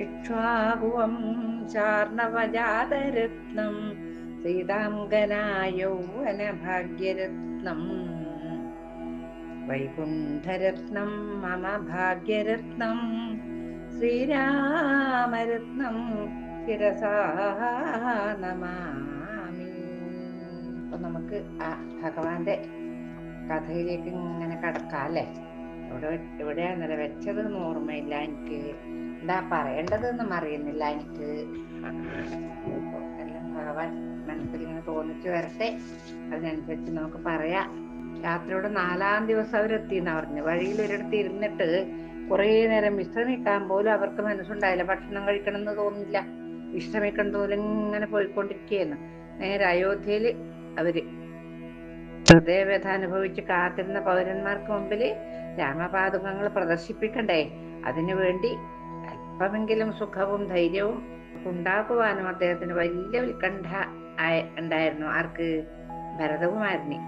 ഇക്ഷ്വാകുവം ചാർണവജാതരത്നം സീതാംഗനായൗവനഭാഗ്യരത്നം വൈകുണ്ഠരത്നം മമ ഭാഗ്യരത്നം ശ്രീരാമരത്നം ശിരസാ നമാമി. അപ്പൊ നമുക്ക് ആ ഭഗവാന്റെ കഥയിലേക്ക് ഇങ്ങനെ കടക്കാം അല്ലേ? ഇവിടെ എവിടെയാന്നല്ല വെച്ചതെന്ന് ഓർമ്മയില്ല എനിക്ക്. എന്താ പറയേണ്ടതെന്നും അറിയുന്നില്ല. എനിക്ക് എല്ലാം ഭഗവാൻ മനസ്സിൽ ഇങ്ങനെ തോന്നിച്ചു വരട്ടെ. അതിനനുസരിച്ച് നമുക്ക് പറയാ. രാത്രിയുടെ നാലാം ദിവസം അവരെത്തിയെന്നാ പറഞ്ഞു വഴിയിൽ ഒരിടത്ത് ഇരുന്നിട്ട് കുറേ നേരം വിശ്രമിക്കാൻ പോലും അവർക്ക് മനസ്സുണ്ടായില്ല. ഭക്ഷണം കഴിക്കണം എന്ന് തോന്നില്ല വിശ്രമിക്കണം പോലും ഇങ്ങനെ പോയിക്കൊണ്ടിരിക്കുകയെന്ന് നേരെ അയോധ്യയിൽ അവർ ഹൃദയവ്യഥ അനുഭവിച്ച് കാത്തിരുന്ന പൗരന്മാർക്ക് മുമ്പിൽ രാമപാതുകങ്ങൾ പ്രദർശിപ്പിക്കണ്ടേ? അതിനു വേണ്ടി അല്പമെങ്കിലും സുഖവും ധൈര്യവും ഉണ്ടാക്കുവാനും അദ്ദേഹത്തിന് വലിയ ഉത്കണ്ഠ ഉണ്ടായിരുന്നു. ആർക്ക്? ഭരതകുമാരനെ.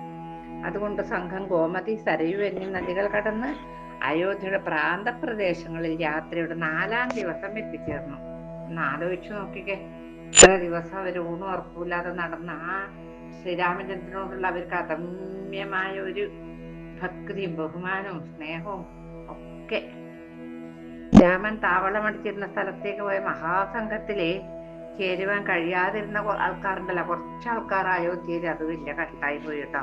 അതുകൊണ്ട് സംഘം ഗോമതി സരയു എന്നീ നദികൾ കടന്ന് അയോധ്യയുടെ പ്രാന്തപ്രദേശങ്ങളിൽ യാത്രയുടെ നാലാം ദിവസം എത്തിച്ചേർന്നു. ഒന്ന് നോക്കിക്കേ. ഇത്ര ദിവസം അവർ ഊണും ഉറപ്പില്ലാതെ നടന്ന ആ ശ്രീരാമചന്ദ്രനോടുള്ള അവർക്ക് അതമ്യമായ ഒരു ഭക്തിയും ബഹുമാനവും സ്നേഹവും ഒക്കെ രാമൻ താവളമടിച്ചിരുന്ന സ്ഥലത്തേക്ക് പോയ മഹാസംഘത്തിലെ ചേരുവാൻ കഴിയാതിരുന്ന ആൾക്കാരുണ്ടല്ലോ. കുറച്ച് ആൾക്കാർ അയോധ്യയിൽ അത് വലിയ കഷ്ടായി പോയി കേട്ടോ.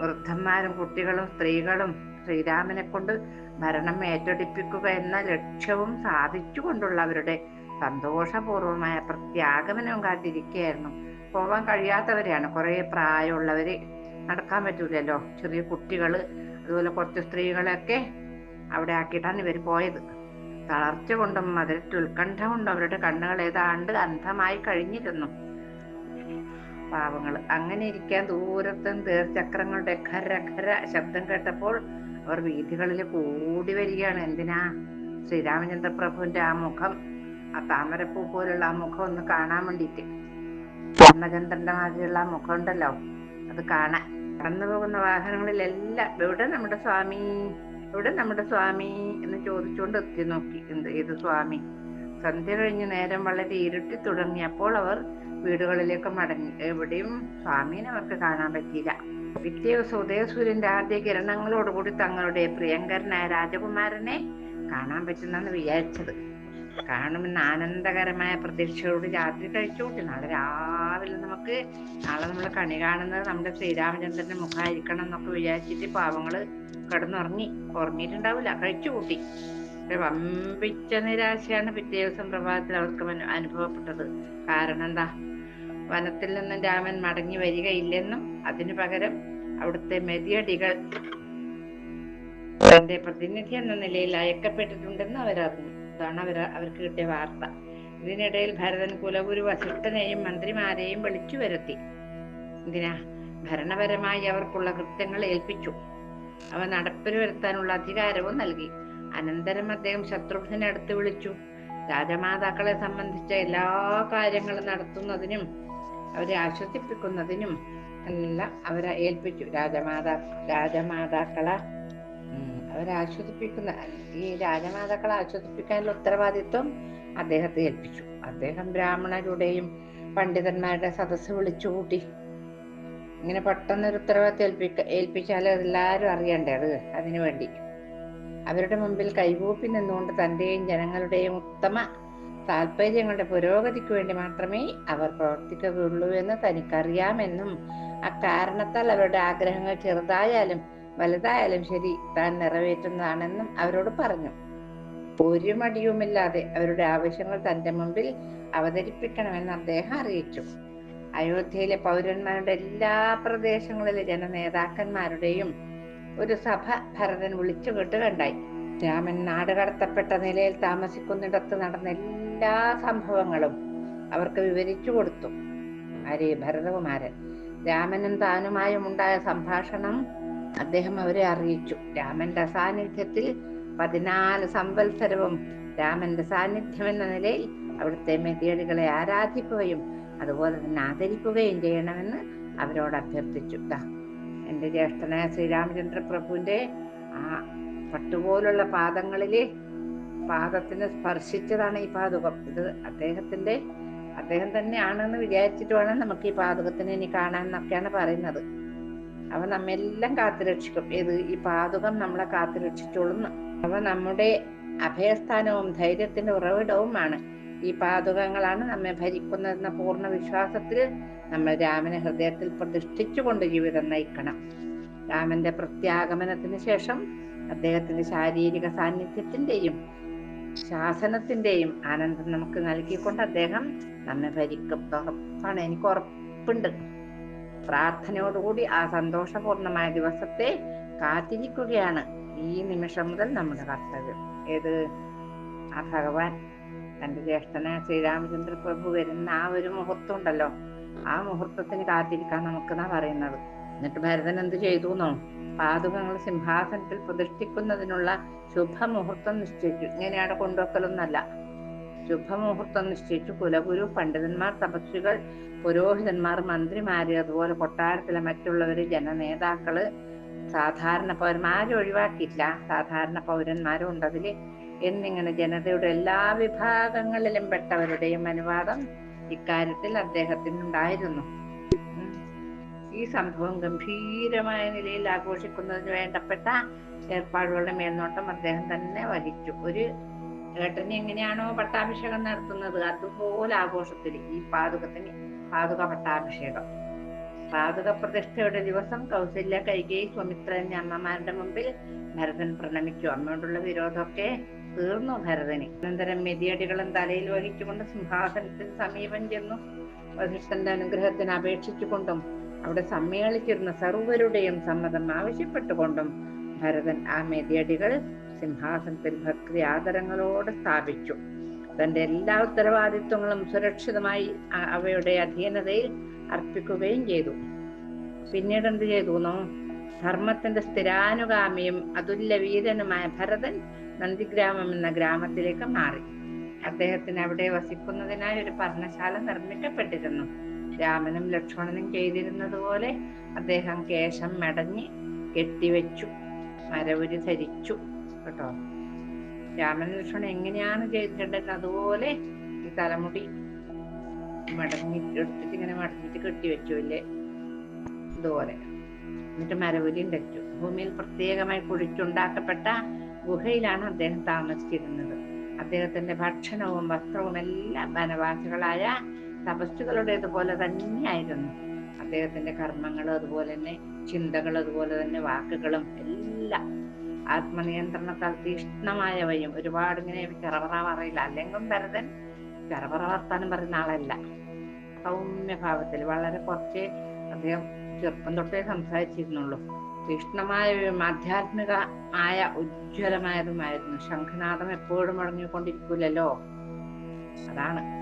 വൃദ്ധന്മാരും കുട്ടികളും സ്ത്രീകളും ശ്രീരാമനെ കൊണ്ട് ഭരണം ഏറ്റെടുപ്പിക്കുക എന്ന ലക്ഷ്യവും സാധിച്ചുകൊണ്ടുള്ള അവരുടെ സന്തോഷപൂർവമായ പ്രത്യാഗമനവും കാത്തിരിക്കുകയായിരുന്നു. പോവാൻ കഴിയാത്തവരെയാണ്. കുറെ പ്രായമുള്ളവര് നടക്കാൻ പറ്റൂലല്ലോ. ചെറിയ കുട്ടികൾ അതുപോലെ കുറച്ച് സ്ത്രീകളെയൊക്കെ അവിടെ ആക്കിയിട്ടാണ് ഇവർ പോയത്. തളർച്ച കൊണ്ടും അതിരറ്റ് ഉത്കണ്ഠ കൊണ്ടും അവരുടെ കണ്ണുകൾ ഏതാണ്ട് അന്ധമായി കഴിഞ്ഞിരുന്നു. പാവങ്ങൾ. അങ്ങനെ ഇരിക്കാൻ ദൂരത്തും തീർച്ചക്രങ്ങളുടെ ഖര ഖര ശബ്ദം കേട്ടപ്പോൾ അവർ വീഥികളിൽ കൂടി വരികയാണ്. എന്തിനാ? ശ്രീരാമചന്ദ്ര പ്രഭുവിന്റെ ആ മുഖം ആ താമരപ്പൂ പോലുള്ള ആ മുഖം ഒന്ന് കാണാൻ വേണ്ടിയിട്ട്. രാമചന്ദ്രന്റെ മാതിരിയുള്ള ആ മുഖം ഉണ്ടല്ലോ. അത് കാണാൻ. കടന്നു പോകുന്ന വാഹനങ്ങളിലെല്ലാം എവിടെ നമ്മുടെ സ്വാമി എവിടെ നമ്മുടെ സ്വാമി എന്ന് ചോദിച്ചുകൊണ്ട് എത്തി നോക്കി. എന്ത് ഏത് സ്വാമി? സന്ധ്യ കഴിഞ്ഞ് നേരം വളരെ ഇരുട്ടി തുടങ്ങിയപ്പോൾ അവർ വീടുകളിലേക്ക് മടങ്ങി. എവിടെയും സ്വാമീനെ അവർക്ക് കാണാൻ പറ്റിയില്ല. പിറ്റേ ദിവസം ഉദയസൂര്യന്റെ ആദ്യ കിരണങ്ങളോടുകൂടി തങ്ങളുടെ പ്രിയങ്കരനായ രാജകുമാരനെ കാണാൻ പറ്റുന്നെന്ന് വിചാരിച്ചത്. കാണുമെന്ന് ആനന്ദകരമായ പ്രതീക്ഷയോട് രാത്രി കഴിച്ചു കൂട്ടി. നാളെ രാവിലെ നമുക്ക് നാളെ നമ്മൾ കണി കാണുന്നത് നമ്മുടെ ശ്രീരാമചന്ദ്രന്റെ മുഖമായിരിക്കണം എന്നൊക്കെ വിചാരിച്ചിട്ട് പാവങ്ങൾ കിടന്നുറങ്ങി. ഉറങ്ങിയിട്ടുണ്ടാവില്ല. കഴിച്ചു കൂട്ടി. പക്ഷെ വമ്പിച്ച നിരാശയാണ് പിറ്റേ ദിവസം പ്രഭാതത്തിൽ അവർക്ക് അനുഭവപ്പെട്ടത്. കാരണം എന്താ? വനത്തിൽ നിന്നും രാമൻ മടങ്ങി വരികയില്ലെന്നും അതിനു പകരം അവിടുത്തെ മെതിയടികൾ തന്റെ പ്രതിനിധി എന്ന നിലയിൽ അയക്കപ്പെട്ടിട്ടുണ്ടെന്ന് അവരറിഞ്ഞു. അതാണ് അവർ അവർക്ക് കിട്ടിയ വാർത്ത. ഇതിനിടയിൽ ഭരതൻ കുലഗുരു വസിഷ്ഠനെയും മന്ത്രിമാരെയും വിളിച്ചു വരുത്തി എന്തിനാ? ഭരണപരമായി അവർക്കുള്ള കൃത്യങ്ങൾ ഏൽപ്പിച്ചു. അവ നടപ്പിൽ വരുത്താനുള്ള അധികാരവും നൽകി. അനന്തരം അദ്ദേഹം ശത്രുഘ്നെ അടുത്ത് വിളിച്ചു. രാജമാതാക്കളെ സംബന്ധിച്ച എല്ലാ കാര്യങ്ങളും നടത്തുന്നതിനും അവരെ ആശ്വസിപ്പിക്കുന്നതിനും എല്ലാം അവരെ ഏൽപ്പിച്ചു. രാജമാതാ രാജമാതാക്കളെ അവരെ ആശ്വസിപ്പിക്കുന്ന ഈ രാജമാതാക്കളെ ആശ്വസിപ്പിക്കാനുള്ള ഉത്തരവാദിത്വം അദ്ദേഹത്തെ ഏൽപ്പിച്ചു. അദ്ദേഹം ബ്രാഹ്മണരുടെയും പണ്ഡിതന്മാരുടെ സദസ്സ് വിളിച്ചു കൂട്ടി ഇങ്ങനെ പെട്ടെന്നൊരു ഉത്തരവാദിത്വം ഏൽപ്പിക്ക ഏൽപ്പിച്ചാൽ എല്ലാവരും അറിയണ്ടേ അത് അതിനു വേണ്ടി. അവരുടെ മുമ്പിൽ കൈകൂപ്പി നിന്നുകൊണ്ട് തന്റെയും ജനങ്ങളുടെയും ഉത്തമ താല്പര്യങ്ങളുടെ പുരോഗതിക്ക് വേണ്ടി മാത്രമേ അവർ പ്രവർത്തിക്കുകയുള്ളൂ എന്ന് തനിക്കറിയാമെന്നും അക്കാരണത്താൽ അവരുടെ ആഗ്രഹങ്ങൾ ചെറുതായാലും വലുതായാലും ശരി താൻ നിറവേറ്റുന്നതാണെന്നും അവരോട് പറഞ്ഞു. ഒരു മടിയുമില്ലാതെ അവരുടെ ആവശ്യങ്ങൾ തന്റെ മുമ്പിൽ അവതരിപ്പിക്കണമെന്ന് അദ്ദേഹം അറിയിച്ചു. അയോധ്യയിലെ പൗരന്മാരുടെ എല്ലാ പ്രദേശങ്ങളിലെ ജനനേതാക്കന്മാരുടെയും ഒരു സഭ ഭരതൻ വിളിച്ചു കണ്ടായി രാമൻ നാട് കടത്തപ്പെട്ട നിലയിൽ താമസിക്കുന്നിടത്ത് നടന്ന എല്ലാ സംഭവങ്ങളും അവർക്ക് വിവരിച്ചു കൊടുത്തു. ആര്? ഭരതകുമാരൻ. രാമനും താനുമായും ഉണ്ടായ സംഭാഷണം അദ്ദേഹം അവരെ അറിയിച്ചു. രാമന്റെ സാന്നിധ്യത്തിൽ പതിനാല് സംവത്സരവും രാമന്റെ സാന്നിധ്യം എന്ന നിലയിൽ അവിടുത്തെ മെതിയടികളെ ആരാധിക്കുകയും അതുപോലെ തന്നെ ആദരിക്കുകയും ചെയ്യണമെന്ന് അവരോട് അഭ്യർത്ഥിച്ചു. എന്റെ ജ്യേഷ്ഠനായ ശ്രീരാമചന്ദ്ര പ്രഭുവിന്റെ ആ പട്ടുപോലുള്ള പാദങ്ങളിൽ പാദത്തിന് സ്പർശിച്ചതാണ് ഈ പാതകം ഇത് അദ്ദേഹത്തിന്റെ അദ്ദേഹം തന്നെയാണെന്ന് വിചാരിച്ചിട്ട് വേണം നമുക്ക് ഈ പാതകത്തിന് ഇനി കാണാൻ എന്നൊക്കെയാണ് പറയുന്നത്. അവ നമ്മെല്ലാം കാത്തുരക്ഷിക്കും. ഏത് ഈ പാതകം നമ്മളെ കാത്തുരക്ഷിച്ചോളുന്നു. അവ നമ്മുടെ അഭയസ്ഥാനവും ധൈര്യത്തിന്റെ ഉറവിടവുമാണ്. ഈ പാതകങ്ങളാണ് നമ്മെ ഭരിക്കുന്നതെന്ന പൂർണ വിശ്വാസത്തിൽ നമ്മൾ രാമനെ ഹൃദയത്തിൽ പ്രതിഷ്ഠിച്ചുകൊണ്ട് ജീവിതം നയിക്കണം. രാമന്റെ പ്രത്യാഗമനത്തിന് ശേഷം അദ്ദേഹത്തിന്റെ ശാരീരിക സാന്നിധ്യത്തിന്റെയും ശാസനത്തിന്റെയും ആനന്ദം നമുക്ക് നൽകിക്കൊണ്ട് അദ്ദേഹം നമ്മെ ഭരിക്കും. ഉറപ്പാണ്. എനിക്ക് ഉറപ്പുണ്ട്. പ്രാർത്ഥനയോടുകൂടി ആ സന്തോഷപൂർണമായ ദിവസത്തെ കാത്തിരിക്കുകയാണ് ഈ നിമിഷം മുതൽ നമ്മുടെ കർത്തവ്യം. ഏത്? ആ ഭഗവാൻ തന്റെ ജ്യേഷ്ഠനായ ശ്രീരാമചന്ദ്ര പ്രഭു വരുന്ന ആ ഒരു മുഹൂർത്തം ഉണ്ടല്ലോ ആ മുഹൂർത്തത്തിന് കാത്തിരിക്കാൻ നമുക്കെന്നാ പറയുന്നത്? എന്നിട്ട് ഭരതൻ എന്ത് ചെയ്തു എന്നോ പാതുകങ്ങൾ സിംഹാസനത്തിൽ പ്രതിഷ്ഠിക്കുന്നതിനുള്ള ശുഭമുഹൂർത്തം നിശ്ചയിച്ചു. ഇങ്ങനെയാണ് കൊണ്ടുവെക്കലൊന്നല്ല. ശുഭമുഹൂർത്തം നിശ്ചയിച്ചു. കുലഗുരു പണ്ഡിതന്മാർ തപസ്വികൾ പുരോഹിതന്മാർ മന്ത്രിമാര് അതുപോലെ കൊട്ടാരത്തിലെ മറ്റുള്ളവര് ജനനേതാക്കൾ സാധാരണ പൗരന്മാരും ഒഴിവാക്കിയില്ല സാധാരണ പൗരന്മാരും ഉണ്ട് അതിൽ. എന്നിങ്ങനെ ജനതയുടെ എല്ലാ വിഭാഗങ്ങളിലും പെട്ടവരുടെയും അനുവാദം ഇക്കാര്യത്തിൽ അദ്ദേഹത്തിനുണ്ടായിരുന്നു. ഈ സംഭവം ഗംഭീരമായ നിലയിൽ ആഘോഷിക്കുന്നതിന് വേണ്ടപ്പെട്ട ഏർപ്പാടുകളുടെ മേൽനോട്ടം അദ്ദേഹം തന്നെ വഹിച്ചു. ഒരു ഏട്ടന് എങ്ങനെയാണോ പട്ടാഭിഷേകം നടത്തുന്നത് അതുപോലെ ആഘോഷത്തിൽ ഈ പാതുകത്തിന് പാതുക പട്ടാഭിഷേകം. പാതുക പ്രതിഷ്ഠയുടെ ദിവസം കൗസല്യ കൈകേയി സുമിത്ര എന്നീ അമ്മമാരുടെ മുമ്പിൽ ഭരതൻ പ്രണമിച്ചു. അമ്മയോടുള്ള വിരോധമൊക്കെ തീർന്നു ഭരതന്? അനന്തരം മെതിയടികളും തലയിൽ വഹിച്ചുകൊണ്ട് സിംഹാസനത്തിന് സമീപം ചെന്നു. വസിഷ്ഠന്റെ അനുഗ്രഹത്തിന് അപേക്ഷിച്ചുകൊണ്ടും അവിടെ സമ്മേളിച്ചിരുന്ന സർവരുടെയും സമ്മതം ആവശ്യപ്പെട്ടുകൊണ്ടും ഭരതൻ ആ മെതിയടികൾ സിംഹാസനത്തിൽ ഭക്തി ആദരങ്ങളോട് സ്ഥാപിച്ചു. തന്റെ എല്ലാ ഉത്തരവാദിത്വങ്ങളും സുരക്ഷിതമായി അവയുടെ അധീനതയിൽ അർപ്പിക്കുകയും ചെയ്തു. പിന്നീട് എന്ത് ചെയ്തു? ധർമ്മത്തിന്റെ സ്ഥിരാനുഗാമിയും അതുല്യ വീരനുമായ ഭരതൻ നന്ദിഗ്രാമം എന്ന ഗ്രാമത്തിലേക്ക് മാറി. അദ്ദേഹത്തിന് അവിടെ വസിക്കുന്നതിനായി ഒരു പർണശാല നിർമ്മിക്കപ്പെട്ടിരുന്നു. രാമനും ലക്ഷ്മണനും ചെയ്തിരുന്നത് പോലെ അദ്ദേഹം കേശം മെടഞ്ഞ് കെട്ടിവെച്ചു മരവുരി ധരിച്ചു. കേട്ടോ? രാമൻ ലക്ഷ്മണൻ എങ്ങനെയാണ് ചെയ്തിട്ടുണ്ടെന്ന് അതുപോലെ ഈ തലമുടി മടങ്ങി എടുത്തിട്ട് ഇങ്ങനെ മടങ്ങിട്ട് കെട്ടിവെച്ചു അല്ലേ? ഇതുപോലെ. എന്നിട്ട് മരവുരിയും ധരിച്ചു ഭൂമിയിൽ പ്രത്യേകമായി കുഴിച്ചുണ്ടാക്കപ്പെട്ട ഗുഹയിലാണ് അദ്ദേഹം താമസിച്ചിരുന്നത്. അദ്ദേഹത്തിന്റെ ഭക്ഷണവും വസ്ത്രവും എല്ലാം വനവാസികളായ തപസ്സുകളുടേതുപോലെ തന്നെയായിരുന്നു. അദ്ദേഹത്തിന്റെ കർമ്മങ്ങളും അതുപോലെ തന്നെ ചിന്തകളും അതുപോലെ തന്നെ വാക്കുകളും എല്ലാം ആത്മനിയന്ത്രണത്താൽ തീഷ്ണമായവയും ഒരുപാട് ഇങ്ങനെ ചെറവറ പറയില്ല അല്ലെങ്കിൽ ഭരതൻ ചെറവറ വർത്താനം പറയുന്ന ആളല്ല. സൗമ്യഭാവത്തിൽ വളരെ കുറച്ച് അദ്ദേഹം ചെറുപ്പം തൊട്ടേ സംസാരിച്ചിരുന്നുള്ളൂ. തീഷ്ണമായവയും ആധ്യാത്മികമായ ഉജ്ജ്വലമായതുമായിരുന്നു. ശംഖനാഥം എപ്പോഴും മുഴങ്ങിക്കൊണ്ടിരിക്കൂലല്ലോ? അതാണ്.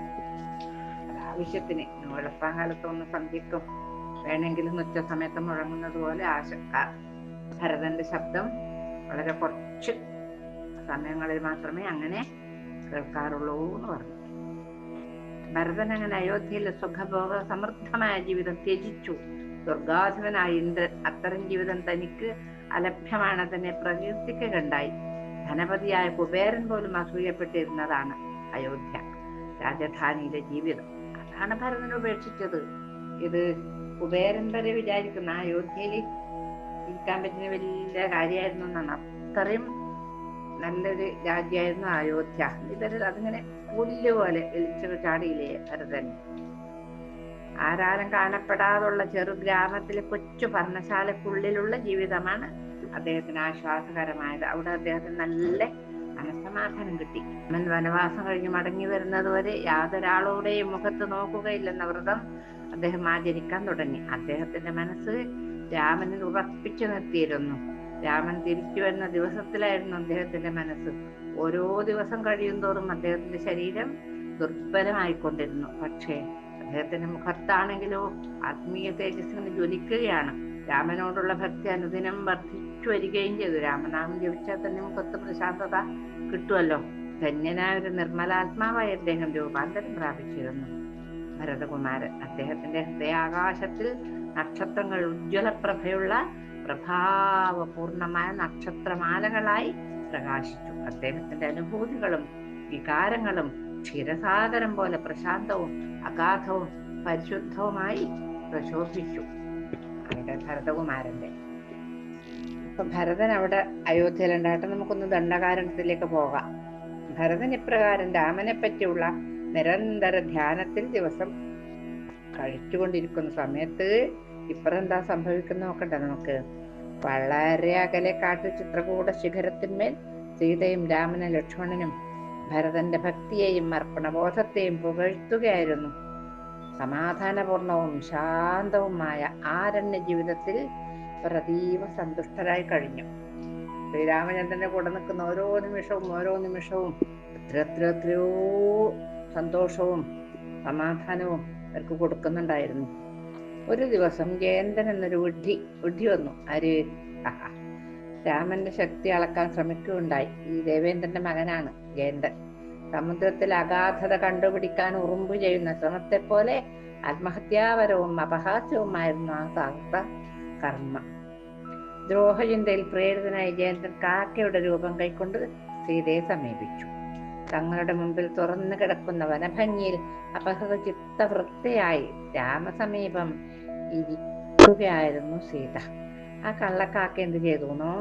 വെളുപ്പാങ്കാലത്ത് ഒന്ന് സന്ധിക്കും വേണമെങ്കിലും ഉച്ച സമയത്ത് മുഴങ്ങുന്നത് പോലെ ആശ ഭരതന്റെ ശബ്ദം വളരെ കുറച്ച് സമയങ്ങളിൽ മാത്രമേ അങ്ങനെ കേൾക്കാറുള്ളൂ എന്ന് പറഞ്ഞു. ഭരതൻ അങ്ങനെ അയോധ്യയിലെ സുഖഭോഗ സമൃദ്ധമായ ജീവിതം ത്യജിച്ചു. ദുർഗാധിപനായ ഇന്ദ്രൻ അത്തരം ജീവിതം തനിക്ക് അലഭ്യമാണ് തന്നെ പ്രകീർത്തിക്കുകയുണ്ടായി ധനപതിയായ കുബേരൻ പോലും അസൂയപ്പെട്ടിരുന്നതാണ് അയോധ്യ രാജധാനിയിലെ ജീവിതം. അതാണ് ഭരതൻ ഉപേക്ഷിച്ചത്. ഇത് കുബേരൻ വരെ വിചാരിക്കുന്ന അയോധ്യയിൽ ഇരിക്കാൻ പറ്റുന്ന വലിയ കാര്യമായിരുന്നു എന്നാണ്. അത്രയും നല്ലൊരു രാജ്യമായിരുന്നു അയോധ്യ. ഇതൊരു അതിങ്ങനെ പുല്ല് പോലെ എലിച്ചു ചാടിയില്ലേ ഭരതൻ? ആരാലും കാണപ്പെടാതുള്ള ചെറു ഗ്രാമത്തിലെ കൊച്ചു ഭരണശാലക്കുള്ളിലുള്ള ജീവിതമാണ് അദ്ദേഹത്തിന് ആശ്വാസകരമായത്. അവിടെ അദ്ദേഹത്തിന് നല്ല മനസ്സമാധാനം കിട്ടി. അവൻ വനവാസം കഴിഞ്ഞ് മടങ്ങി വരുന്നത് വരെ യാതൊരാളുടെയും മുഖത്ത് നോക്കുകയില്ലെന്ന വ്രതം അദ്ദേഹം ആചരിക്കാൻ തുടങ്ങി. അദ്ദേഹത്തിന്റെ മനസ്സ് രാമനിൽ ഉറപ്പിച്ചു നിർത്തിയിരുന്നു. രാമൻ തിരിച്ചു വരുന്ന ദിവസത്തിലായിരുന്നു അദ്ദേഹത്തിന്റെ മനസ്സ്. ഓരോ ദിവസം കഴിയും തോറും അദ്ദേഹത്തിന്റെ ശരീരം ദുർബലമായിക്കൊണ്ടിരുന്നു. പക്ഷേ അദ്ദേഹത്തിന്റെ മുഖത്താണെങ്കിലോ ആത്മീയ തേജസ്സിന് ജ്വലിക്കുകയാണ്. രാമനോടുള്ള ഭക്തി അനുദിനം വർദ്ധിച്ചു വരികയും ചെയ്തു. രാമനാമം ജപിച്ചാൽ തന്നെ മുഖത്ത് പ്രശാന്തത കിട്ടുമല്ലോ. ധന്യനായ ഒരു നിർമ്മലാത്മാവായി അദ്ദേഹം രൂപാന്തരം പ്രാപിച്ചിരുന്നു. ഭരതകുമാരൻ അദ്ദേഹത്തിന്റെ ഹൃദയാകാശത്തിൽ നക്ഷത്രങ്ങൾ ഉജ്ജ്വലപ്രഭയുള്ള പ്രഭാവപൂർണമായ നക്ഷത്രമാലകളായി പ്രകാശിച്ചു. അദ്ദേഹത്തിന്റെ അനുഭൂതികളും വികാരങ്ങളും ക്ഷീരസാഗരം പോലെ പ്രശാന്തവും അഗാധവും പരിശുദ്ധവുമായി പ്രശോഭിച്ചു. അവിടെ ഭരതകുമാരന്റെ അപ്പൊ ഭരതൻ അവിടെ അയോധ്യയിലുണ്ടായിട്ട് നമുക്കൊന്ന് ദണ്ഡകാരണത്തിലേക്ക് പോകാം. ഭരതൻ ഇപ്രകാരം രാമനെ പറ്റിയുള്ള നിരന്തര ധ്യാനത്തിൽ ദിവസം കഴിച്ചുകൊണ്ടിരിക്കുന്ന സമയത്ത് ഇപ്പറെന്താ സംഭവിക്കുന്ന നോക്കട്ടെ നമുക്ക്? വളരെ അകലെ കാട്ടു ചിത്രകൂട ശിഖരത്തിന്മേൽ സീതയും രാമനും ലക്ഷ്മണനും ഭരതന്റെ ഭക്തിയെയും അർപ്പണബോധത്തെയും പുകഴ്ത്തുകയായിരുന്നു. സമാധാനപൂർണവും ശാന്തവുമായ ആരണ്യ ജീവിതത്തിൽ പ്രതീവ സന്തുഷ്ടരായി കഴിഞ്ഞു. ശ്രീരാമചന്ദ്രന്റെ കൂടെ നിൽക്കുന്ന ഓരോ നിമിഷവും ഓരോ നിമിഷവും എത്ര എത്ര എത്രയോ സന്തോഷവും സമാധാനവും അവർക്ക് കൊടുക്കുന്നുണ്ടായിരുന്നു. ഒരു ദിവസം ജയന്തൻ എന്നൊരു വിഡ്ഢി വിഡ്ഢി വന്നു. ആര്. രാമന്റെ ശക്തി അളക്കാൻ ശ്രമിക്കുകയുണ്ടായി. ഈ ദേവേന്ദ്രന്റെ മകനാണ്. ജയന്തൻ സമുദ്രത്തിൽ അഗാധത കണ്ടുപിടിക്കാൻ ഉറുമ്പ് ചെയ്യുന്ന ശ്രമത്തെ പോലെ ആത്മഹത്യാപരവും അപഹാസ്യവുമായിരുന്നു ആ സാഹസ കർമ്മ. ദ്രോഹചിന്തയിൽ പ്രേരിതനായി ജയന്തൻ കാക്കയുടെ രൂപം കൈക്കൊണ്ട് സീതയെ സമീപിച്ചു. തങ്ങളുടെ മുമ്പിൽ തുറന്നു കിടക്കുന്ന വനഭംഗിയിൽ അപഹൃത ചിത്തവൃത്തിയായി രാമസമീപം ഇരിക്കുകയായിരുന്നു സീത. ആ കള്ളക്കാക്ക എന്ത് ചെയ്തുന്നോ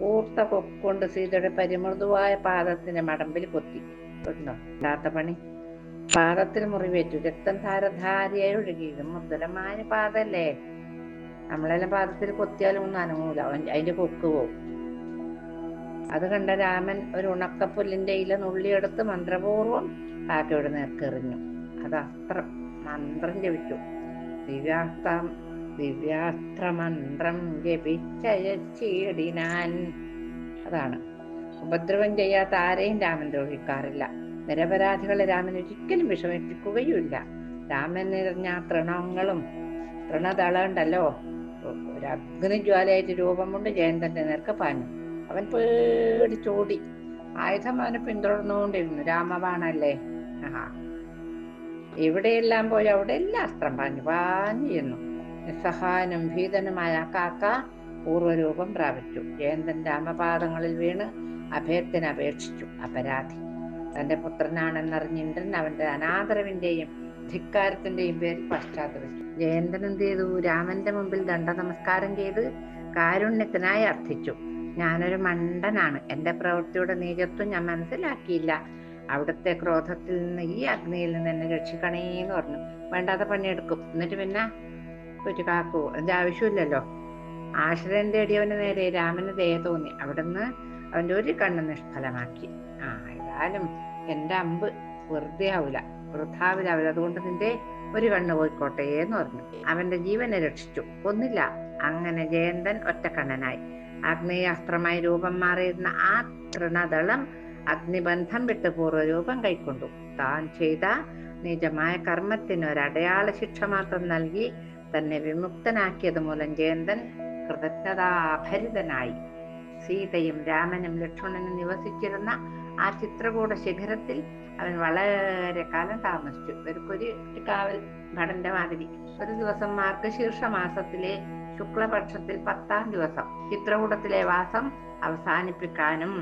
കൂർത്ത കൊണ്ട് സീതയുടെ പരിമൃദുവായ പാദത്തിന്റെ മടമ്പിൽ കൊത്തി. കൊണ്ടോ? ഇല്ലാത്ത പണി. പാദത്തിൽ മുറിവേറ്റു. രക്തം ധാരധാരിയായി ഒഴുകി. ഇത് മുദ്രമായ പാദല്ലേ? നമ്മളെല്ലാം പാദത്തിൽ കൊത്തിയാലും ഒന്നും അനങ്ങൂല. അതിന്റെ കൊക്ക് പോവും. അത് കണ്ട രാമൻ ഒരു ഉണക്കപ്പുല്ലിന്റെ ഇല നുള്ളിയെടുത്ത് മന്ത്രപൂർവം കാക്കയുടെ നേർക്കെറിഞ്ഞു. അത് അസ്ത്രം മന്ത്രം ജപിച്ചു. ദിവ്യാസ്ത്രം ദിവ്യാസ്ത്രമന്ത്രം ജപിച്ചയച്ചിടിനാൻ. അതാണ്. ഉപദ്രവം ചെയ്യാത്ത ആരെയും രാമൻ ദ്രോഹിക്കാറില്ല. നിരപരാധികളെ രാമൻ ഒരിക്കലും വിഷമിപ്പിക്കുകയുമില്ല. രാമൻ നിറഞ്ഞ തൃണങ്ങളും തൃണതളുണ്ടല്ലോ. ഒരു അഗ്നിജ്വാലയായിട്ട് രൂപം കൊണ്ട് ജയന്തന്റെ നേർക്ക് പാഞ്ഞു. അവൻ പേടിച്ചോടി. ആയുധം അവനെ പിന്തുടർന്നുകൊണ്ടിരുന്നു. രാമബാണല്ലേ? ആഹാ. എവിടെയെല്ലാം പോയി അവിടെ എല്ലാം അസ്ത്രം പാഞ്ഞു. പാഞ്ഞു ചെന്നു. നിസ്സഹായനും ഭീതനുമായ കാക്ക പൂർവരൂപം പ്രാപിച്ചു. ജയന്തൻ രാമപാദങ്ങളിൽ വീണ് അഭയത്തിന് അപേക്ഷിച്ചു. അപരാധി. തന്റെ പുത്രനാണെന്നറിഞ്ഞ ഇന്ദ്രൻ അവന്റെ അനാദരവിന്റെയും ധിക്കാരത്തിന്റെയും പേരിൽ പശ്ചാത്തപിച്ചു. ജയന്തൻ എന്ത് ചെയ്തു? രാമന്റെ മുമ്പിൽ ദണ്ഡ നമസ്കാരം ചെയ്ത് കാരുണ്യത്തിനായി അർത്ഥിച്ചു. ഞാനൊരു മണ്ടനാണ്. എന്റെ പ്രവൃത്തിയുടെ നീചത്വം ഞാൻ മനസ്സിലാക്കിയില്ല. അവിടുത്തെ ക്രോധത്തിൽ നിന്ന് ഈ അഗ്നിയിൽ നിന്ന് എന്നെ രക്ഷിക്കണേന്ന് പറഞ്ഞു. വേണ്ടാത്ത പണിയെടുക്കും. എന്നിട്ട് പിന്നെ ഒരു കാക്കു അതിന്റെ ആവശ്യമില്ലല്ലോ. ആശ്രയം തേടിയവന് നേരെ രാമന് ദയ തോന്നി. അവിടുന്ന് അവന്റെ ഒരു കണ്ണ് നിഷ്ഫലമാക്കി. ആ ഏതായാലും എന്റെ അമ്പ് വെറുതെ ആവൂല വൃഥാവിലാവില്ല അതുകൊണ്ട് നിന്റെ ഒരു കണ്ണ് പോയിക്കോട്ടെ എന്ന് പറഞ്ഞു. അവന്റെ ജീവനെ രക്ഷിച്ചു. ഒന്നില്ല. അങ്ങനെ ജയന്തൻ ഒറ്റക്കണ്ണനായി. അഗ്നേയാസ്ത്രമായി രൂപം മാറിയിരുന്ന ആ തൃണദളം അഗ്നിബന്ധം വിട്ട് പൂർവരൂപം കൈക്കൊണ്ടു. താൻ ചെയ്ത നിജമായ കർമ്മത്തിന് ഒരടയാള ശിക്ഷ മാത്രം നൽകി തന്നെ വിമുക്തനാക്കിയത് മൂലം ജയന്തൻ കൃതജ്ഞതാഭരിതനായി. സീതയും രാമനും ലക്ഷ്മണനും നിവസിച്ചിരുന്ന ആ ചിത്രകൂട ശിഖരത്തിൽ അവൻ വളരെ കാലം താമസിച്ചു. ഇവർക്കൊരു കാവൽ ഭടന്റെ മാതിരി. ഒരു ദിവസം മാർഗശീർഷ മാസത്തിലെ ശുക്ലപക്ഷത്തിൽ പത്താം ദിവസം ചിത്രകൂടത്തിലെ വാസം അവസാനിപ്പിക്കാനും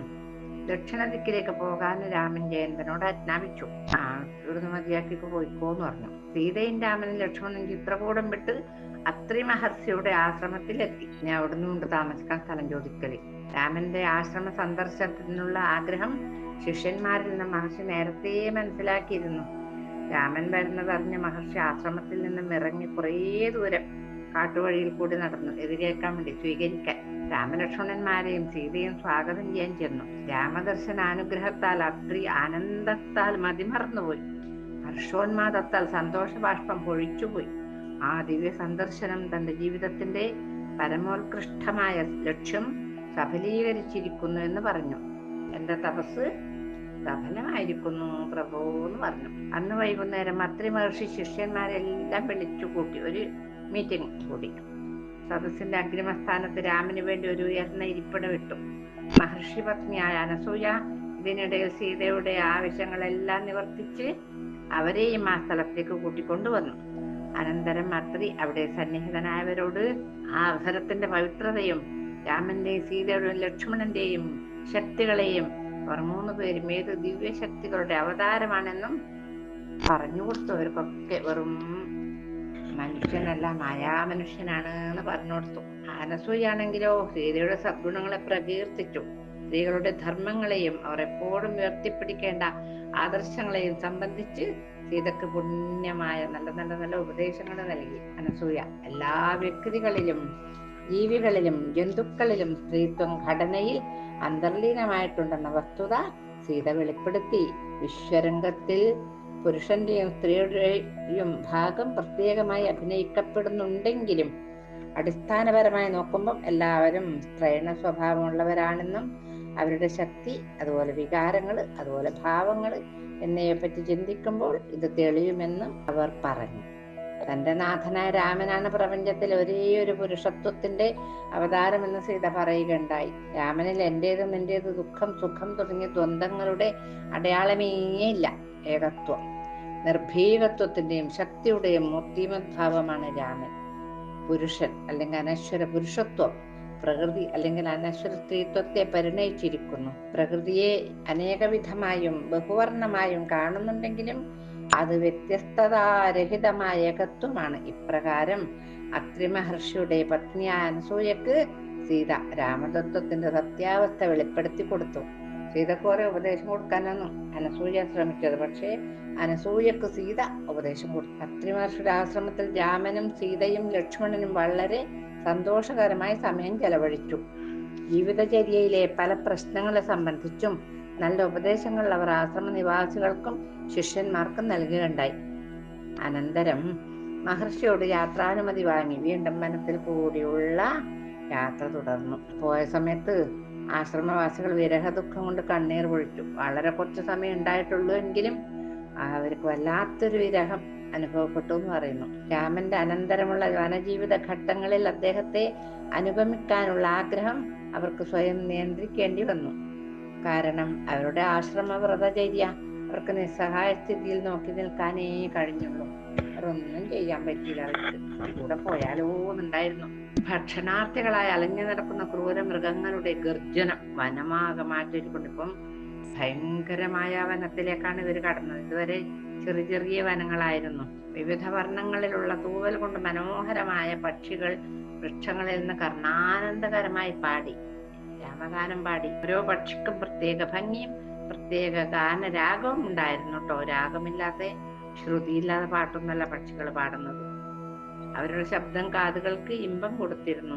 ദക്ഷിണ ദിക്കിലേക്ക് പോകാൻ രാമൻ ജയന്തനോട് ആജ്ഞാപിച്ചു. ആ ഇവിടുന്ന് മതിയാക്കി പോയിക്കോന്ന് പറഞ്ഞു. സീതയും രാമനും ലക്ഷ്മണനും ചിത്രകൂടം വിട്ട് അത്രി മഹർഷിയുടെ ആശ്രമത്തിലെത്തി. ഞാൻ അവിടുന്ന് കൊണ്ട് താമസിക്കാൻ സ്ഥലം ചോദിക്കലി. രാമന്റെ ആശ്രമ സന്ദർശനത്തിനുള്ള ആഗ്രഹം ശിഷ്യന്മാരിൽ നിന്ന് മഹർഷി നേരത്തെ മനസ്സിലാക്കിയിരുന്നു. രാമൻ വരുന്നത് അറിഞ്ഞ മഹർഷി ആശ്രമത്തിൽ നിന്നും ഇറങ്ങി കുറേ ദൂരം കാട്ടുവഴിയിൽ കൂടി നടന്നു. എതിരേക്കാൻ വേണ്ടി സ്വീകരിക്കാൻ. രാമലക്ഷ്മണന്മാരെയും സീതയും സ്വാഗതം ചെയ്യാൻ ചെന്നു. രാമദർശനാനുഗ്രഹത്താൽ അത്രി ആനന്ദത്താൽ മതിമറന്നുപോയി ഹർഷോന്മാദത്താൽ സന്തോഷബാഷ്പം പൊഴിച്ചുപോയി. ആ ദിവ്യ സന്ദർശനം തന്റെ ജീവിതത്തിന്റെ പരമോത്കൃഷ്ടമായ ലക്ഷ്യം സഫലീകരിച്ചിരിക്കുന്നു എന്ന് പറഞ്ഞു. എന്റെ തപസ് സഫലമായിരിക്കുന്നു പ്രഭു എന്ന് പറഞ്ഞു. അന്ന് വൈകുന്നേരം അത്രി മഹർഷി ശിഷ്യന്മാരെല്ലാം വിളിച്ചു കൂട്ടി ഒരു മീറ്റിംഗ് കൂടി. സദസ്സിന്റെ അഗ്രിമസ്ഥാനത്ത് രാമന് വേണ്ടി ഒരു ഉയർന്ന ഇരിപ്പിടം ഇട്ടു. മഹർഷി പത്നിയായ അനസൂയ ഇതിനിടയിൽ സീതയുടെ ആവശ്യങ്ങളെല്ലാം നിവർത്തിച്ച് അവരെയും ആ സ്ഥലത്തേക്ക് കൂട്ടിക്കൊണ്ടുവന്നു. അനന്തരം അത്രി അവിടെ സന്നിഹിതനായവരോട് ആ അവസരത്തിന്റെ പവിത്രതയും രാമന്റെയും സീതയുടെയും ലക്ഷ്മണന്റെയും ശക്തികളെയും അവർ മൂന്ന് പേരും ഏത് ദിവ്യശക്തികളുടെ അവതാരമാണെന്നും പറഞ്ഞു കൊടുത്തു അവർക്കൊക്കെ വെറും മനുഷ്യനല്ല മായാമനുഷ്യനാണ് എന്ന് പറഞ്ഞു കൊടുത്തു അനസൂയാണെങ്കിലോ സീതയുടെ സദ്ഗുണങ്ങളെ പ്രകീർത്തിച്ചു. സ്ത്രീകളുടെ ധർമ്മങ്ങളെയും അവർ എപ്പോഴും ഉയർത്തിപ്പിടിക്കേണ്ട ആദർശങ്ങളെയും സംബന്ധിച്ച് സീതക്ക് പുണ്യമായ നല്ല നല്ല നല്ല ഉപദേശങ്ങൾ നൽകി. അനസൂയ എല്ലാ വ്യക്തികളിലും ജീവികളിലും ജന്തുക്കളിലും സ്ത്രീത്വം ഘടനയിൽ അന്തർലീനമായിട്ടുണ്ടെന്ന വസ്തുത സീത വെളിപ്പെടുത്തി. വിശ്വരംഗത്തിൽ പുരുഷന്റെയും സ്ത്രീയുടെയും ഭാഗം പ്രത്യേകമായി അഭിനയിക്കപ്പെടുന്നുണ്ടെങ്കിലും അടിസ്ഥാനപരമായി നോക്കുമ്പോൾ എല്ലാവരും സ്ത്രൈണ സ്വഭാവമുള്ളവരാണെന്നും അവരുടെ ശക്തി അതുപോലെ വികാരങ്ങൾ അതുപോലെ ഭാവങ്ങൾ എന്നിവയെ പറ്റി ചിന്തിക്കുമ്പോൾ ഇത് തെളിയുമെന്നും അവർ പറഞ്ഞു. തന്റെ നാഥനായ രാമനാണ് പ്രപഞ്ചത്തിൽ ഒരേ ഒരു പുരുഷത്വത്തിന്റെ അവതാരമെന്ന് സീത പറയുകയുണ്ടായി. രാമനിൽ എന്റേത് നിന്റേത് ദുഃഖം സുഖം തുടങ്ങിയ ദ്വന്ദ്ങ്ങളുടെ അടയാളമേയില്ല ഏകത്വം. നിർഭീകത്വത്തിന്റെയും ശക്തിയുടെയും മൂർത്തിമത് ഭാവമാണ് രാമൻ. പുരുഷൻ അല്ലെങ്കിൽ അനശ്വര പുരുഷത്വം പ്രകൃതി അല്ലെങ്കിൽ അനശ്വര സ്ത്രീത്വത്തെ പരിണയിച്ചിരിക്കുന്നു. പ്രകൃതിയെ അനേകവിധമായും ബഹുവർണമായും കാണുന്നുണ്ടെങ്കിലും അത് വ്യത്യസ്തതാരഹിതമായ ഏകത്വമാണ്. ഇപ്രകാരം അത്രിമഹർഷിയുടെ പത്നിയായ അനസൂയക്ക് സീത രാമതത്വത്തിന്റെ സത്യാവസ്ഥ വെളിപ്പെടുത്തി കൊടുത്തു. സീതക്ക് കുറെ ഉപദേശം കൊടുക്കാനൊന്നും അനസൂയ ശ്രമിച്ചത് പക്ഷേ അനസൂയക്ക് സീത ഉപദേശം കൊടുത്തു അത്രി മഹർഷിയുടെ ആശ്രമത്തിൽ രാമനും സീതയും ലക്ഷ്മണനും വളരെ സന്തോഷകരമായ സമയം ചെലവഴിച്ചു. ജീവിതചര്യയിലെ പല പ്രശ്നങ്ങളെ സംബന്ധിച്ചും നല്ല ഉപദേശങ്ങൾ അവർ ആശ്രമ നിവാസികൾക്കും ശിഷ്യന്മാർക്കും നൽകുകയുണ്ടായി. അനന്തരം മഹർഷിയോട് യാത്രാനുമതി വാങ്ങി വീണ്ടും വനത്തിൽ കൂടിയുള്ള യാത്ര തുടർന്നു. പോയ സമയത്ത് ആശ്രമവാസികൾ വിരഹദുഃഖം കൊണ്ട് കണ്ണീർ പൊഴിച്ചു. വളരെ കുറച്ച് സമയം ഉണ്ടായിട്ടുള്ളൂ എങ്കിലും അവർക്ക് വല്ലാത്തൊരു വിരഹം അനുഭവപ്പെട്ടു എന്ന് പറയുന്നു. രാമന്റെ അനന്തരമുള്ള വനജീവിത ഘട്ടങ്ങളിൽ അദ്ദേഹത്തെ അനുഗമിക്കാനുള്ള ആഗ്രഹം അവർക്ക് സ്വയം നിയന്ത്രിക്കേണ്ടി വന്നു. കാരണം അവരുടെ ആശ്രമ വ്രതചര്യ അവർക്ക് നിസ്സഹായ സ്ഥിതിയിൽ നോക്കി നിൽക്കാനേ കഴിഞ്ഞുള്ളൂ. അവരൊന്നും ചെയ്യാൻ പറ്റിയില്ല അവർക്ക് കൂടെ പോയാലോ എന്നുണ്ടായിരുന്നു ഭക്ഷണാർത്ഥികളായി അലഞ്ഞു നടക്കുന്ന ക്രൂര മൃഗങ്ങളുടെ ഗർജനം വനമാകെ മാറ്റിയിട്ടുണ്ട് ഇപ്പം ഭയങ്കരമായ വനത്തിലേക്കാണ് ഇവർ കടന്നത്. ഇതുവരെ ചെറിയ ചെറിയ വനങ്ങളായിരുന്നു. വിവിധ വർണങ്ങളിലുള്ള തൂവൽ കൊണ്ട് മനോഹരമായ പക്ഷികൾ വൃക്ഷങ്ങളിൽ നിന്ന് കർണാനന്ദകരമായി പാടി. രാമഗാനം പാടി. ഓരോ പക്ഷിക്കും പ്രത്യേക ഭംഗിയും പ്രത്യേക ഗാനരാഗവും ഉണ്ടായിരുന്നു കേട്ടോ. രാഗമില്ലാതെ ശ്രുതിയില്ലാതെ പാട്ടൊന്നല്ല പക്ഷികൾ പാടുന്നത്. അവരുടെ ശബ്ദം കാതുകൾക്ക് ഇമ്പം കൊടുത്തിരുന്നു.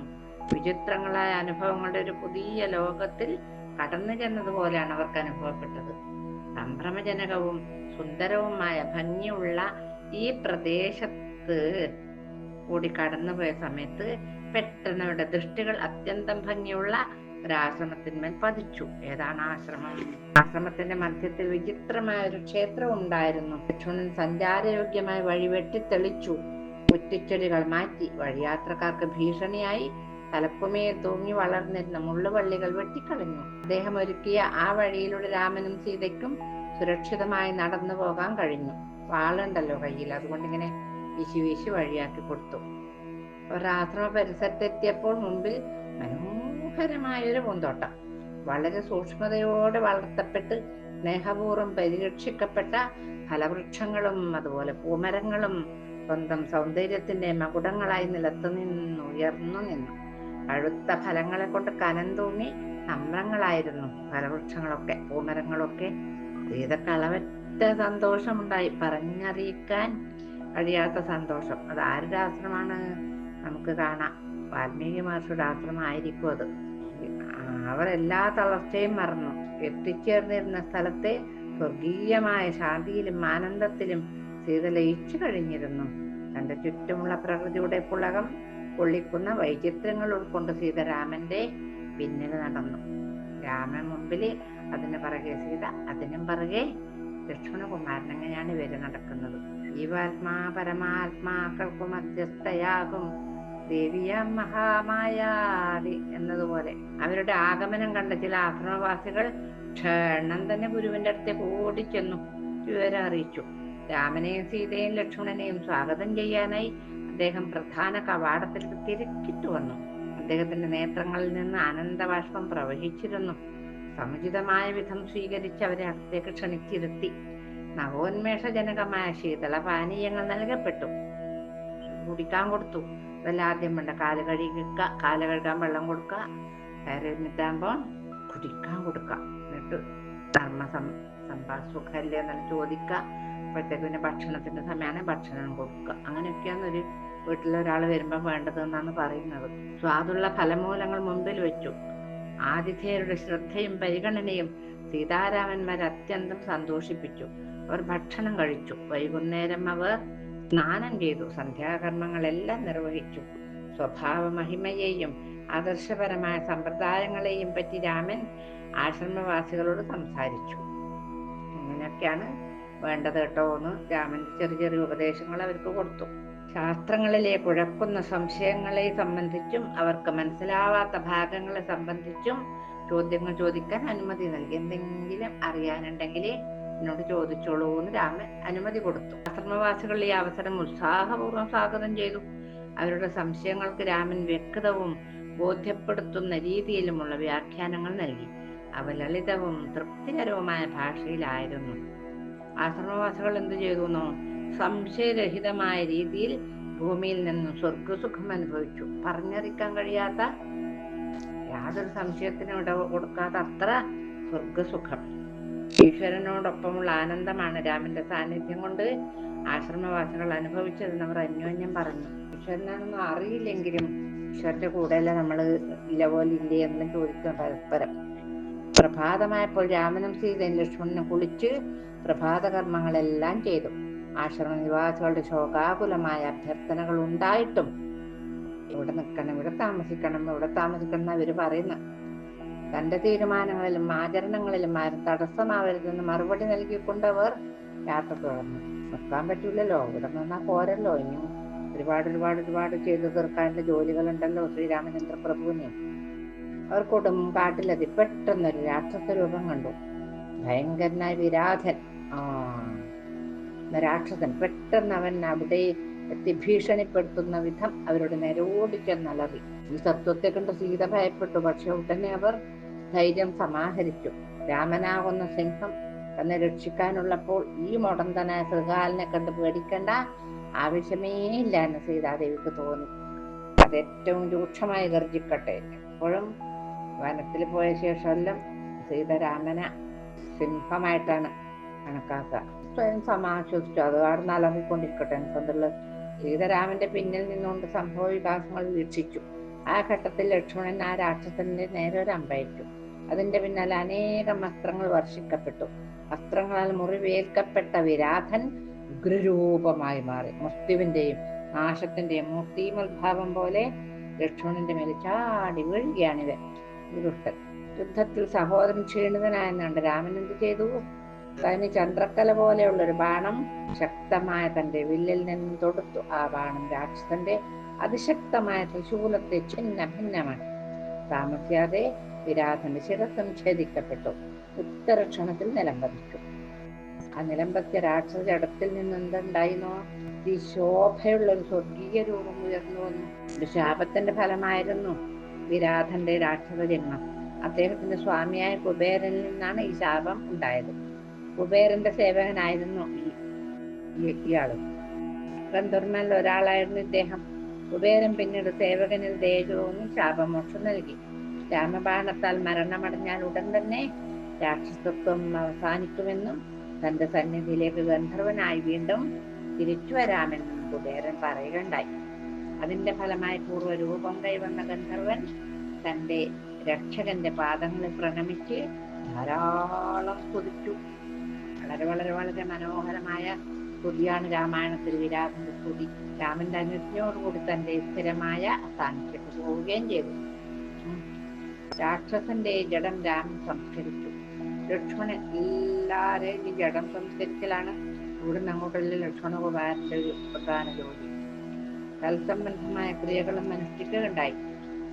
വിചിത്രങ്ങളായ അനുഭവങ്ങളുടെ ഒരു പുതിയ ലോകത്തിൽ കടന്നു ചെന്നതുപോലെയാണ് അവർക്ക് അനുഭവപ്പെട്ടത്. സംഭ്രമജനകവും സുന്ദരവുമായ ഭംഗിയുള്ള ഈ പ്രദേശത്ത് കൂടി കടന്നുപോയ സമയത്ത് പെട്ടെന്ന് അവരുടെ ദൃഷ്ടികൾ അത്യന്തം ഭംഗിയുള്ള ഒരാശ്രമത്തിന്മേൽ പതിച്ചു. ഏതാണ് ആശ്രമം? ആശ്രമത്തിന്റെ മധ്യത്തിൽ വിചിത്രമായ ഒരു ക്ഷേത്രം ഉണ്ടായിരുന്നു ലക്ഷ്മണൻ സഞ്ചാരയോഗ്യമായ വഴി വെട്ടിത്തെളിച്ചു. കുറ്റിച്ചെടികൾ മാറ്റി വഴിയാത്രക്കാർക്ക് ഭീഷണിയായി തലപ്പുമേൽ തൂങ്ങി വളർന്നിരുന്ന മുള്ളുവള്ളികൾ വെട്ടിക്കളഞ്ഞു. അദ്ദേഹം ഒരുക്കിയ ആ വഴിയിലൂടെ രാമനും സീതയ്ക്കും സുരക്ഷിതമായി നടന്നു പോകാൻ കഴിഞ്ഞു. വാളുണ്ടല്ലോ കയ്യിൽ അതുകൊണ്ട് ഇങ്ങനെ വിശു വീശി വഴിയാക്കി കൊടുത്തു. ഒരാശ്രമ പരിസരത്തെത്തിയപ്പോൾ മുമ്പിൽ മനോഹരമായൊരു പൂന്തോട്ടം. വളരെ സൂക്ഷ്മതയോടെ വളർത്തപ്പെട്ട് സ്നേഹപൂർവം പരിരക്ഷിക്കപ്പെട്ട ഫലവൃക്ഷങ്ങളും അതുപോലെ പൂമരങ്ങളും സ്വന്തം സൗന്ദര്യത്തിന്റെ മകുടങ്ങളായി നിലത്തു നിന്ന് ഉയർന്നു നിന്നു. പഴുത്ത ഫലങ്ങളെ കൊണ്ട് കനം തൂങ്ങി നമ്രങ്ങളായിരുന്നു ഫലവൃക്ഷങ്ങളൊക്കെ പൂമരങ്ങളൊക്കെ. ഇതൊക്കെ അളവറ്റ സന്തോഷമുണ്ടായി. പറഞ്ഞറിയിക്കാൻ കഴിയാത്ത സന്തോഷം. അത് ആരുടെ ആശ്രമമാണ്? നമുക്ക് കാണാം. വാൽമീകി മഹർഷിയുടെ ആശ്രമമായിരിക്കും അത്. അവർ എല്ലാ തളർച്ചയും മറന്നു. എത്തിച്ചേർന്നിരുന്ന സ്ഥലത്തെ സ്വർഗീയമായ ശാന്തിയിലും ആനന്ദത്തിലും സീത ലയിച്ചു കഴിഞ്ഞിരുന്നു. തന്റെ ചുറ്റുമുള്ള പ്രകൃതിയുടെ പുളകം കൊള്ളിക്കുന്ന വൈചിത്രങ്ങൾ ഉൾക്കൊണ്ട് സീത രാമന്റെ പിന്നിൽ നടന്നു. രാമൻ മുമ്പിൽ അതിന് പറകെ സീത അതിനും പറകെ ലക്ഷ്മണകുമാരൻ അങ്ങനെയാണ് ഇവർ നടക്കുന്നത്. ജീവാത്മാ പരമാത്മാക്കൾക്ക് മധ്യസ്ഥയാകും ദേവിയ മഹാമായാദി എന്നതുപോലെ. അവരുടെ ആഗമനം കണ്ട ചില ആശ്രമവാസികൾ ക്ഷണം തന്നെ ഗുരുവിന്റെ അടുത്തേക്ക് ഓടിച്ചെന്നു വിവരം അറിയിച്ചു. രാമനെയും സീതയും ലക്ഷ്മണനെയും സ്വാഗതം ചെയ്യാനായി അദ്ദേഹം പ്രധാന കവാടത്തിൽ തിരക്കിട്ടു വന്നു. അദ്ദേഹത്തിന്റെ നേത്രങ്ങളിൽ നിന്ന് ആനന്ദബാഷ്പം പ്രവഹിച്ചിരുന്നു. സമുചിതമായ വിധം സ്വീകരിച്ച് അവരെ അകത്തേക്ക് ക്ഷണിച്ചിരുത്തി. നവോന്മേഷജനകമായ ശീതള പാനീയങ്ങൾ നൽകപ്പെട്ടു. കുടിക്കാൻ കൊടുത്തു. അതെല്ലാം ആദ്യം വേണ്ട. കാൽ കഴുകിക്ക കാൽ കഴുകാൻ വെള്ളം കൊടുക്കുക കയറി നിന്നിട്ടാകുമ്പോൾ കുടിക്കാൻ കൊടുക്കുക എന്നിട്ട് ധർമ്മ സം സംഭാസുഖല്ലേ എന്നാൽ ചോദിക്കുക അപ്പോഴത്തേക്ക് പിന്നെ ഭക്ഷണത്തിന്റെ സമയമാണ് ഭക്ഷണം കൊടുക്കുക. അങ്ങനെയൊക്കെയാണ് ഒരു വീട്ടിൽ ഒരാൾ വരുമ്പോൾ വേണ്ടത് എന്നാണ് പറയുന്നത്. സ്വാദുള്ള ഫലമൂലങ്ങൾ മുമ്പിൽ വെച്ചു. ആതിഥേയരുടെ ശ്രദ്ധയും പരിഗണനയും സീതാരാമന്മാരെ അത്യന്തം സന്തോഷിപ്പിച്ചു. അവർ ഭക്ഷണം കഴിച്ചു. വൈകുന്നേരം അവർ സ്നാനം ചെയ്തു. സന്ധ്യാകർമ്മങ്ങളെല്ലാം നിർവഹിച്ചു. സ്വഭാവ മഹിമയെയും ആദർശപരമായ സമ്പ്രദായങ്ങളെയും പറ്റി രാമൻ ആശ്രമവാസികളോട് സംസാരിച്ചു. അങ്ങനെയൊക്കെയാണ് വേണ്ടത് കേട്ടോ എന്ന് രാമൻ ചെറിയ ചെറിയ ഉപദേശങ്ങൾ അവർക്ക് കൊടുത്തു. ശാസ്ത്രങ്ങളിലെ കുഴക്കുന്ന സംശയങ്ങളെ സംബന്ധിച്ചും അവർക്ക് മനസ്സിലാവാത്ത ഭാഗങ്ങളെ സംബന്ധിച്ചും ചോദ്യങ്ങൾ ചോദിക്കാൻ അനുമതി നൽകി. എന്തെങ്കിലും അറിയാനുണ്ടെങ്കിൽ എന്നോട് ചോദിച്ചോളൂ എന്ന് രാമൻ അനുമതി കൊടുത്തു. ആശ്രമവാസികൾ ഈ അവസരം ഉത്സാഹപൂർവം സ്വാഗതം ചെയ്തു. അവരുടെ സംശയങ്ങൾക്ക് രാമൻ വ്യക്തവും ബോധ്യപ്പെടുത്തുന്ന രീതിയിലുമുള്ള വ്യാഖ്യാനങ്ങൾ നൽകി. അവ ലളിതവും തൃപ്തികരവുമായ ഭാഷയിലായിരുന്നു. ആശ്രമവാസികൾ എന്ത് ചെയ്തു സംശയരഹിതമായ രീതിയിൽ ഭൂമിയിൽ നിന്നും സ്വർഗസുഖം അനുഭവിച്ചു. പറഞ്ഞറിയിക്കാൻ കഴിയാത്ത യാതൊരു സംശയത്തിനും ഇട കൊടുക്കാത്ത അത്ര സ്വർഗസുഖം ഈശ്വരനോടൊപ്പമുള്ള ആനന്ദമാണ് രാമന്റെ സാന്നിധ്യം കൊണ്ട് ആശ്രമവാസികൾ അനുഭവിച്ചതെന്ന് അവർ അന്യോന്യം പറഞ്ഞു. ഈശ്വരനാണെന്ന് അറിയില്ലെങ്കിലും ഈശ്വരന്റെ കൂടെയല്ല നമ്മൾ ഇല്ല പോലെ ഇല്ലേ എന്ന് ചോദിക്കും പരസ്പരം. പ്രഭാതമായപ്പോൾ രാമനും സീതയും ലക്ഷ്മണനും കുളിച്ച് പ്രഭാത കർമ്മങ്ങളെല്ലാം ചെയ്തു. ആശ്രമ നിവാസികളുടെ ശോകാകുലമായ അഭ്യർത്ഥനകൾ ഉണ്ടായിട്ടും ഇവിടെ നിൽക്കണം ഇവിടെ താമസിക്കണം ഇവിടെ താമസിക്കണം അവർ പറയുന്നു. തന്റെ തീരുമാനങ്ങളിലും ആചരണങ്ങളിലും ആരും തടസ്സമാവരുതെന്ന് മറുപടി നൽകിക്കൊണ്ടവർ യാത്ര തുടർന്നു. നിർത്താൻ പറ്റൂലല്ലോ ഇവിടെ നിന്നാ പോരല്ലോ. ഇനിയും ഒരുപാട് ഒരുപാട് ഒരുപാട് ചെയ്തു തീർക്കാനുള്ള ജോലികളുണ്ടല്ലോ ശ്രീരാമചന്ദ്ര പ്രഭുവിനെ അവർ കൊടും കാട്ടിലെത്തി പെട്ടെന്നൊരു രാക്ഷസ രൂപം കണ്ടു. ഭയങ്കരനായ വിരാധൻ. ആ രാക്ഷസൻ പെട്ടെന്ന് അവൻ അവിടെ എത്തി ഭീഷണിപ്പെടുത്തുന്ന വിധം അവരുടെ നേരെ ഓടിച്ചെന്നലറി ഈ സത്വത്തെ കണ്ട് സീത ഭയപ്പെട്ടു. പക്ഷെ ഉടനെ അവർ ധൈര്യം സമാഹരിച്ചു. രാമനാകുന്ന സിംഹം തന്നെ രക്ഷിക്കാനുള്ളപ്പോൾ ഈ മുടന്തനായ ശ്രീകാലിനെ കണ്ട് പേടിക്കേണ്ട ആവശ്യമേ ഇല്ല എന്ന് സീതാദേവിക്ക് തോന്നി. അത് ഏറ്റവും രൂക്ഷമായി ഗർജിക്കട്ടെ. എപ്പോഴും വനത്തിൽ പോയ ശേഷമെല്ലാം സീതാരാമന സിംഹമായിട്ടാണ് കണക്കാക്കുക. സ്വയം സമാശ്വസിച്ചു. അത് അവിടെ അലറിക്കൊണ്ടിരിക്കട്ടെ. സീതരാമന്റെ പിന്നിൽ നിന്നുകൊണ്ട് സംഭവ വികാസങ്ങൾ വീക്ഷിച്ചു ആ ഘട്ടത്തിൽ ലക്ഷ്മണൻ ആ രാക്ഷസന്റെ നേരെ ഒരു അമ്പയറ്റു. അതിന്റെ പിന്നാലെ അനേകം അസ്ത്രങ്ങൾ വർഷിക്കപ്പെട്ടു. അസ്ത്രങ്ങളാൽ മുറിവേൽക്കപ്പെട്ട വിരാധൻ ഉഗ്രരൂപമായി മാറി. മുസ്തിവിന്റെയും നാശത്തിന്റെയും മൂർത്തിമത്ഭാവം പോലെ ലക്ഷ്മണന്റെ മേൽ ചാടി വീഴുകയാണിവൻ. ദുഷ്ടൻ. യുദ്ധത്തിൽ സഹോദരൻ ക്ഷീണിതനായെന്നുണ്ട്. രാമൻ എന്ത് ചെയ്തു? തനി ചന്ദ്രക്കല പോലെയുള്ള ഒരു ബാണം ശക്തമായ തന്റെ വില്ലിൽ നിന്നും തൊടുത്തു. ആ ബാണം രാക്ഷസന്റെ അതിശക്തമായ തൃശൂലത്തെ ഛിന്ന ഭിന്നമാണ്. താമസിയാതെ വിരാധന്റെ ശിരസം ഛേദിക്കപ്പെട്ടു. ഉത്തരക്ഷണത്തിൽ നിലംപതിച്ചു ആ നിലംപത്തിയ രാക്ഷസ ജടത്തിൽ നിന്ന് എന്തുണ്ടായിന്നോ ഈ ശോഭയുള്ള ഒരു സ്വർഗീയ രൂപം ഉയർന്നു വന്നു ഒരു ശാപത്തിന്റെ ഫലമായിരുന്നു വിരാധന്റെ രാക്ഷസ ജന്മം. അദ്ദേഹത്തിന്റെ സ്വാമിയായ കുബേരനിൽ നിന്നാണ് ഈ ശാപം ഉണ്ടായത്. കുബേരന്റെ സേവകനായിരുന്നു ഇയാൾ. ഗന്ധർമ്മനിൽ ഒരാളായിരുന്നു ഇദ്ദേഹം. കുബേരൻ പിന്നീട് സേവകനിൽ ദേജോന്ന് ശാപമോക്ഷം നൽകി. രാമബാണത്താൽ മരണമടഞ്ഞാൽ ഉടൻ തന്നെ രാക്ഷസത്വം അവസാനിക്കുമെന്നും തന്റെ സന്നിധിയിലേക്ക് ഗന്ധർവനായി വീണ്ടും തിരിച്ചു വരാമെന്നും കുബേരൻ പറയുകയുണ്ടായി. അതിന്റെ ഫലമായി പൂർവരൂപം കൈവന്ന ഗന്ധർവൻ തന്റെ രക്ഷകന്റെ പാദങ്ങളെ പ്രണമിച്ച് ധാരാളം കൊതിച്ചു. വളരെ വളരെ വളരെ മനോഹരമായ സ്തുതിയാണ് രാമായണത്തിൽ വിരാഗന്റെ സ്തുതി രാമന്റെ അനുജ്ഞയോടുകൂടി തന്റെ സ്ഥിരമായ സ്ഥാനത്തേക്ക് പോവുകയും ചെയ്തു. രാക്ഷസന്റെ ജഡം രാമൻ സംസ്കരിച്ചു. ലക്ഷ്മണൻ എല്ലാരെയും ഈ ജഡം സംസ്കരിക്കലാണ്. ഇവിടുന്ന് അങ്ങോട്ടുള്ള ലക്ഷ്മണകുമാരന്റെ ഒരു പ്രധാന ജോലി. തത്സംബന്ധമായ ക്രിയകളും അനുഷ്ഠിക്കുകയുണ്ടായി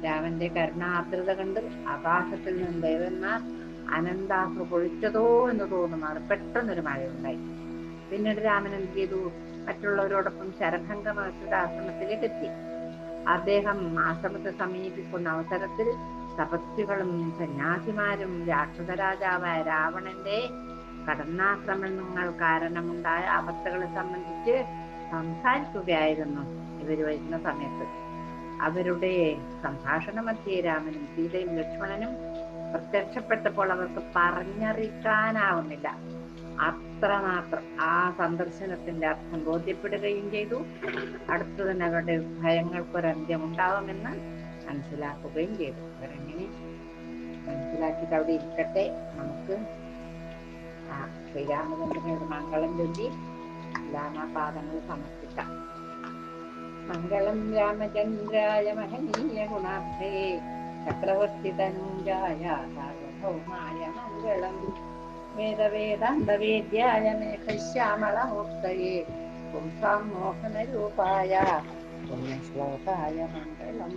രാമന്റെ കരുണാർദ്രത കണ്ട് ആകാശത്തിൽ നിന്ന് ദേവന്മാർ അനന്താശ്രു പൊഴിച്ചതോ എന്ന് തോന്നുമാറ് പെട്ടെന്നൊരു മഴയുണ്ടായി. പിന്നീട് രാമൻ എന്ത് ചെയ്തു? മറ്റുള്ളവരോടൊപ്പം ശരഭംഗ മഹർഷിയുടെ ആശ്രമത്തിലേക്ക് എത്തി. അദ്ദേഹം ആശ്രമത്തെ സമീപിക്കുന്ന അവസരത്തിൽ തപസ്വികളും സന്യാസിമാരും രാക്ഷസ രാജാവായ രാവണന്റെ കടന്നാക്രമണങ്ങൾ കാരണമുണ്ടായ അവസ്ഥകളെ സംബന്ധിച്ച് സംസാരിക്കുകയായിരുന്നു ഇവർ വരുന്ന സമയത്ത്. അവരുടെ സംഭാഷണ മധ്യേ രാമനും സീതയും ലക്ഷ്മണനും പ്രത്യക്ഷപ്പെട്ടപ്പോൾ അവർക്ക് പറഞ്ഞറിയിക്കാനാവുന്നില്ല. അത്രമാത്രം ആ സന്ദർശനത്തിന്റെ അർത്ഥം ബോധ്യപ്പെടുകയും ചെയ്തു. അടുത്തു തന്നെ അവരുടെ ഭയങ്ങൾക്കൊരന്ത്യം ഉണ്ടാവുമെന്ന് മനസ്സിലാക്കുകയും ചെയ്തു. അവരെങ്ങനെ മനസ്സിലാക്കിയിട്ട് അവിടെ ഇരിക്കട്ടെ? നമുക്ക് ശ്രീരാമചന്ദ്രനോട് മംഗളം ചൊല്ലി പാദങ്ങൾ സമർപ്പിക്കാം. മംഗളം രാമചന്ദ്രായ മഹനീയ ഗുണാർത്ഥേ ചക്രവർത്തി തനൂജായ സാർവഭൗമായ മംഗളം. വേദവേദാന്തവേദ്യായ മേഘശ്യാമളമൂർത്തയെ പുംസാം മോഹനരൂപായ പുണ്യശ്ലോകായ മംഗളം.